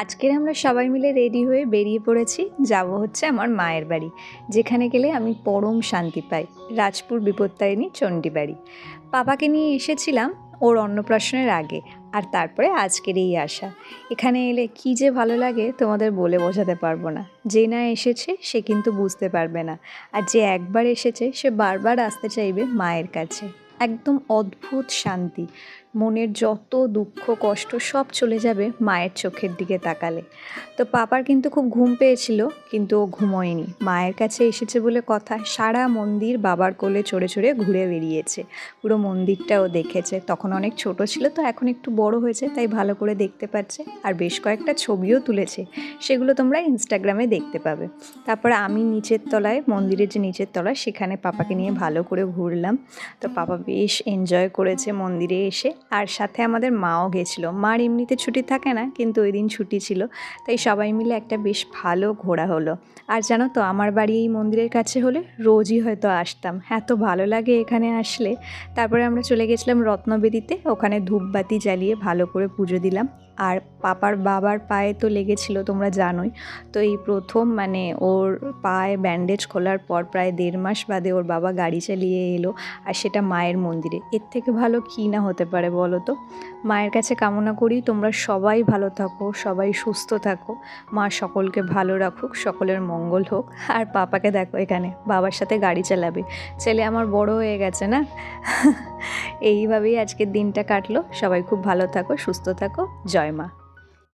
আজকের আমরা সবাই মিলে রেডি হয়ে বেরিয়ে পড়েছি। যাব হচ্ছে আমার মায়ের বাড়ি, যেখানে গেলে আমি পরম শান্তি পাই। রাজপুর বিপত্তারিণী চণ্ডী বাড়ি। পাপাকে নিয়ে এসেছিলাম ওর অন্নপ্রাশনের আগে, আর তারপরে আজকের এই আসা এখানে এলে কি যে ভালো লাগে তোমাদের বলে বোঝাতে পারব না। যে না এসেছে, সে কিন্তু বুঝতে পারবে না। আর যে একবার এসেছে, সে বারবার আসতে চাইবে মায়ের কাছে। একদম অদ্ভুত শান্তি। মনের যত দুঃখ, কষ্ট সব চলে যাবে মায়ের চোখের দিকে তাকালে। তো পাপার কিন্তু খুব ঘুম পেয়েছিল, কিন্তু ও ঘুমোয়নি। মায়ের কাছে এসেছে বলে কথা সারা মন্দির বাবার কোলে চড়ে চড়ে ঘুরে বেরিয়েছে পুরো মন্দিরটাও দেখেছে। তখন অনেক ছোট ছিল তো এখন একটু বড় হয়েছে, তাই ভালো করে দেখতে পাচ্ছে। আর বেশ কয়েকটা ছবিও তুলেছে। সেগুলো তোমরা ইনস্টাগ্রামে দেখতে পাবে। তারপর আমি নিচের তলায়, মন্দিরের যে নিচের তলায়, সেখানে পাপাকে নিয়ে ভালো করে ঘুরলাম। তো পাপা বেশ এনজয় করেছে মন্দিরে এসে। আর সাথে আমাদের মাও গেছিল। মার এমনিতে ছুটি থাকে না, কিন্তু ওই দিন ছুটি ছিল। তাই সবাই মিলে একটা বেশ ভালো ঘোরা হলো। আর জানো তো, আমার বাড়ি এই মন্দিরের কাছে হলে রোজই হয়তো আসতাম। এত ভালো লাগে এখানে আসলে। তারপরে আমরা চলে গেছিলাম রত্নবেদিতে। ওখানে ধূপবাতি জ্বালিয়ে ভালো করে পুজো দিলাম। আর পাপার বাবার পায়ে তো লেগেছিল, তোমরা জানোই। তো এই প্রথম মানে ওর পায়ে ব্যান্ডেজ খোলার পর প্রায় দেড় মাস বাদে ওর বাবা গাড়ি চালিয়ে এলো। আর সেটা মায়ের মন্দিরে। এর থেকে ভালো কী না হতে পারে বলো তো? মায়ের কাছে কামনা করি তোমরা সবাই ভালো থাকো, সবাই সুস্থ থাকো। মা সকলকে ভালো রাখুক, সকলের মঙ্গল হোক। আর পাপাকে দেখো এখানে, বাবার সাথে গাড়ি চালাবে। ছেলে আমার বড় হয়ে গেছে না? এইভাবেই আজকের দিনটা কাটলো। সবাই খুব ভালো থাকো, সুস্থ থাকো। জয় মা।